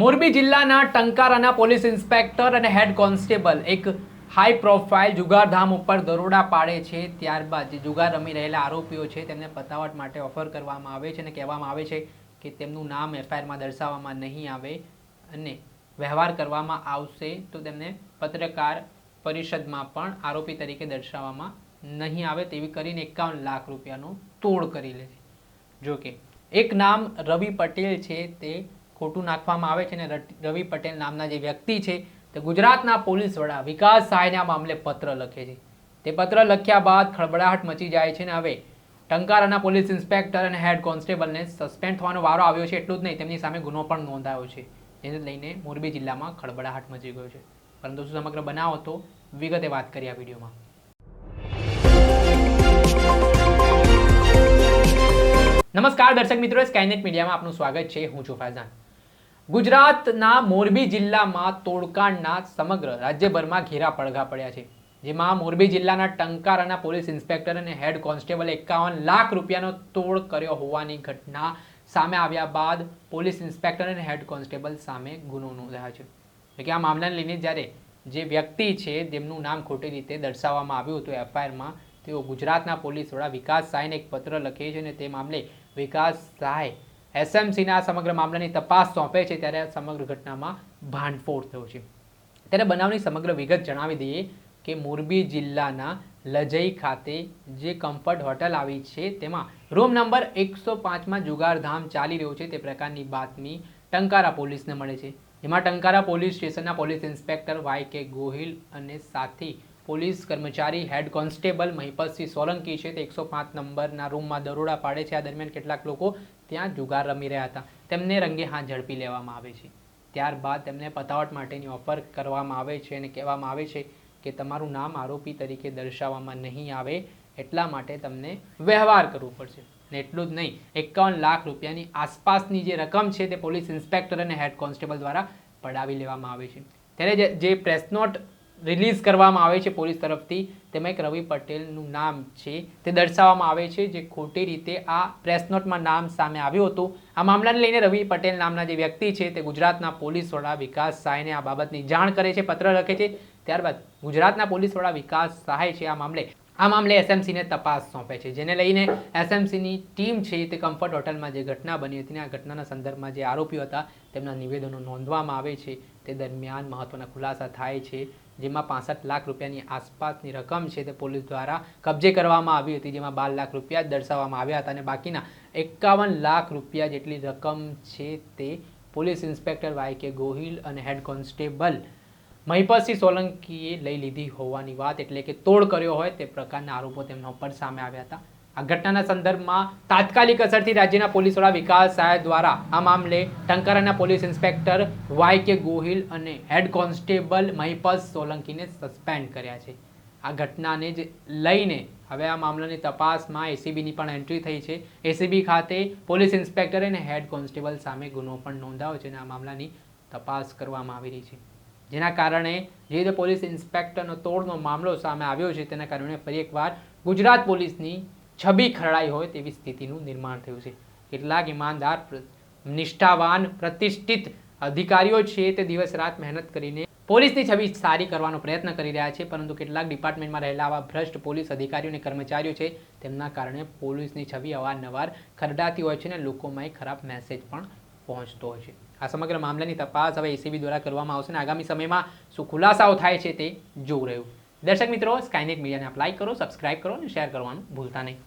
મોરબી જિલ્લાના ટંકારાના police inspector અને head constable એક હાઈ પ્રોફાઇલ જુગારધામ ઉપર દરોડા પાડે છે. ત્યારબાદ જે જુગાર રમી રહેલા આરોપીઓ છે, તેમને પતાવટ માટે ઓફર કરવામાં આવે છે અને કહેવામાં આવે છે કે તેમનું નામ એફઆઈઆરમાં દર્શાવવામાં નહીં આવે અને વ્યવહાર કરવામાં આવશે તો તેમને પત્રકાર પરિષદમાં પણ આરોપી તરીકે દર્શાવવામાં નહીં આવે તેવી કરીને એકાવન લાખ રૂપિયાનો તોડ કરી લે છે. જોકે એક નામ રવિ પટેલ છે, તે ખોટું નાખવામાં આવે છે અને રવિ પટેલ નામના જે વ્યક્તિ છે તે ગુજરાતના પોલીસ વડા વિકાસ સહાયને મામલે પત્ર લખે છે. તે પત્ર લખ્યા બાદ ખળબડાહટ મચી જાય છે ને હવે ટંકારાના પોલીસ ઇન્સ્પેક્ટર અને હેડ કોન્સ્ટેબલને સસ્પેન્ડ થવાનો વારો આવ્યો છે એટલું જ નહીં, તેમની સામે ગુનો પણ નોંધાયો છે, જેને લઈને મોરબી જિલ્લામાં ખળબડાહટ મચી ગયો છે. પરંતુ શું સમગ્ર બનાવ હતો વિગતે વાત કરી આ વિડીયોમાં. નમસ્કાર દર્શક મિત્રો, સ્કાયનેટ મીડિયામાં આપનું સ્વાગત છે. હું છું ફૈઝાન. ગુજરાતના મોરબી જિલ્લામાં તોડકાંડના સમગ્ર રાજ્યભરમાં ઘેરા પડઘા પડ્યા છે. જેમાં મોરબી જિલ્લાના ટંકારાના પોલીસ ઇન્સ્પેક્ટર અને હેડ કોન્સ્ટેબલ એકાવન લાખ રૂપિયાનો તોડ કર્યો હોવાની ઘટના સામે આવ્યા બાદ પોલીસ ઇન્સ્પેક્ટર અને હેડ કોન્સ્ટેબલ સામે ગુનો નોંધાયો છે. એટલે કે આ મામલાને લઈને જ્યારે જે વ્યક્તિ છે તેમનું નામ ખોટી રીતે દર્શાવવામાં આવ્યું હતું એફઆઈઆરમાં, તેઓ ગુજરાતના પોલીસ વડા વિકાસ સાયને એક પત્ર લખે છે અને તે મામલે વિકાસ સહાય એસએમસીના સમગ્ર મામલાની તપાસ સોંપે છે ત્યારે સમગ્ર ઘટનામાં ભાંડફોડ થયો છે. ત્યારે બનાવની સમગ્ર વિગત જણાવી દઈએ કે મોરબી જિલ્લાના લજઈ ખાતે જે કમ્ફર્ટ હોટલ આવી છે તેમાં રૂમ નંબર એકસો પાંચમાં જુગારધામ ચાલી રહ્યો છે. તે પ્રકારની બાતમી ટંકારા પોલીસને મળે છે. જેમાં ટંકારા પોલીસ સ્ટેશનના police inspector Y K Gohil અને સાથી પોલીસ કર્મચારી હેડ કોન્સ્ટેબલ મહિપતસિંહ સોલંકી છે. તે એકસો પાંચ નંબરના રૂમમાં દરોડા પાડે છે. આ દરમિયાન કેટલાક લોકો ત્યાં જુગાર રમી રહ્યા હતા. તેમને રંગે હાથ ઝડપી લેવામાં આવે છે. ત્યારબાદ તેમને પતાવટ માટેની ઓફર કરવામાં આવે છે અને કહેવામાં આવે છે કે તમારું નામ આરોપી તરીકે દર્શાવવામાં નહીં આવે એટલા માટે તમને વ્યવહાર કરવો પડશે. ને એટલું જ નહીં, એકાવન લાખ રૂપિયાની આસપાસની જે રકમ છે તે પોલીસ ઇન્સ્પેક્ટર અને હેડ કોન્સ્ટેબલ દ્વારા પડાવી લેવામાં આવે છે. ત્યારે જે- પ્રેસ નોટ રિલીઝ કરવામાં આવે છે પોલીસ તરફથી. તેમાં એક રવિ પટેલનું નામ છે. તે દર્શાવવામાં આવે છે જે ખોટી રીતે આ પ્રેસ નોટમાં નામ સામે આવ્યું હતું. આ મામલાને લઈને રવિ પટેલ નામના જે વ્યક્તિ છે તે ગુજરાતના પોલીસ વડા વિકાસ સહાયને આ બાબતની જાણ કરે છે, પત્ર લખે છે. ત્યારબાદ ગુજરાતના પોલીસ વડા વિકાસ સહાય છે આ મામલે. આ મામલે એસએમસીને તપાસ સોંપે છે, જેને લઈને એસએમસીની ટીમ છે તે કમ્ફર્ટ હોટલમાં જે ઘટના બની હતી આ ઘટનાના સંદર્ભમાં જે આરોપીઓ હતા તેમના નિવેદનો નોંધવામાં આવે છે, તે દરમિયાન મહત્વના ખુલાસા થાય છે, જેમાં પાસઠ લાખ રૂપિયાની આસપાસની રકમ છે તે પોલીસ દ્વારા કબજે કરવામાં આવી હતી, જેમાં બાર લાખ રૂપિયા દર્શાવવામાં આવ્યા હતા અને બાકીના એકાવન લાખ રૂપિયા જેટલી રકમ છે તે police inspector Y K Gohil અને હેડ કોન્સ્ટેબલ મહિપતસિંહ સોલંકીએ લઈ લીધી હોવાની વાત એટલે કે તોડ કર્યો હોય તે પ્રકારના આરોપો તેમના ઉપર સામે આવ્યા હતા. આ ઘટનાના સંદર્ભમાં તાત્કાલિક અસરથી રાજ્યના પોલીસ વડા વિકાસ સહાય દ્વારા આ મામલે ટંકારાના police inspector Y K Gohil અને હેડ કોન્સ્ટેબલ મહિપત સોલંકીને સસ્પેન્ડ કર્યા છે. આ ઘટનાને જ લઈને હવે આ મામલાની તપાસમાં એસીબીની પણ એન્ટ્રી થઈ છે. એસીબી ખાતે પોલીસ ઇન્સ્પેક્ટર અને હેડ કોન્સ્ટેબલ સામે ગુનો પણ નોંધાયો છે અને આ મામલાની તપાસ કરવામાં આવી રહી છે. જેના કારણે જે રીતે પોલીસ ઇન્સ્પેક્ટરનો તોડનો મામલો સામે આવ્યો છે, તેના કારણે ફરી એકવાર ગુજરાત પોલીસની છબી ખરડાઈ હોય તેવી સ્થિતિનું નિર્માણ થયું છે. કેટલાક ઈમાનદાર નિષ્ઠાવાન, પ્રતિષ્ઠિત અધિકારીઓ છે તે દિવસ રાત મહેનત કરીને પોલીસની છબી સારી કરવાનો પ્રયત્ન કરી રહ્યા છે, પરંતુ કેટલાક ડિપાર્ટમેન્ટમાં રહેલા આવા ભ્રષ્ટ પોલીસ અધિકારીઓ અને કર્મચારીઓ છે, તેમના કારણે પોલીસની છબી અવારનવાર ખરડાતી હોય છે અને લોકોમાં એક ખરાબ મેસેજ પણ પહોંચતો હોય છે. આ સમગ્ર મામલાની તપાસ હવે એસીબી દ્વારા કરવામાં આવશે અને આગામી સમયમાં શું ખુલાસાઓ થાય છે તે જોવું રહ્યું. દર્શક મિત્રો સ્કાયનેટ મીડિયાને આપ લાઈક કરો સબસ્ક્રાઇબ કરો અને શેર કરવાનું ભૂલતા નહીં.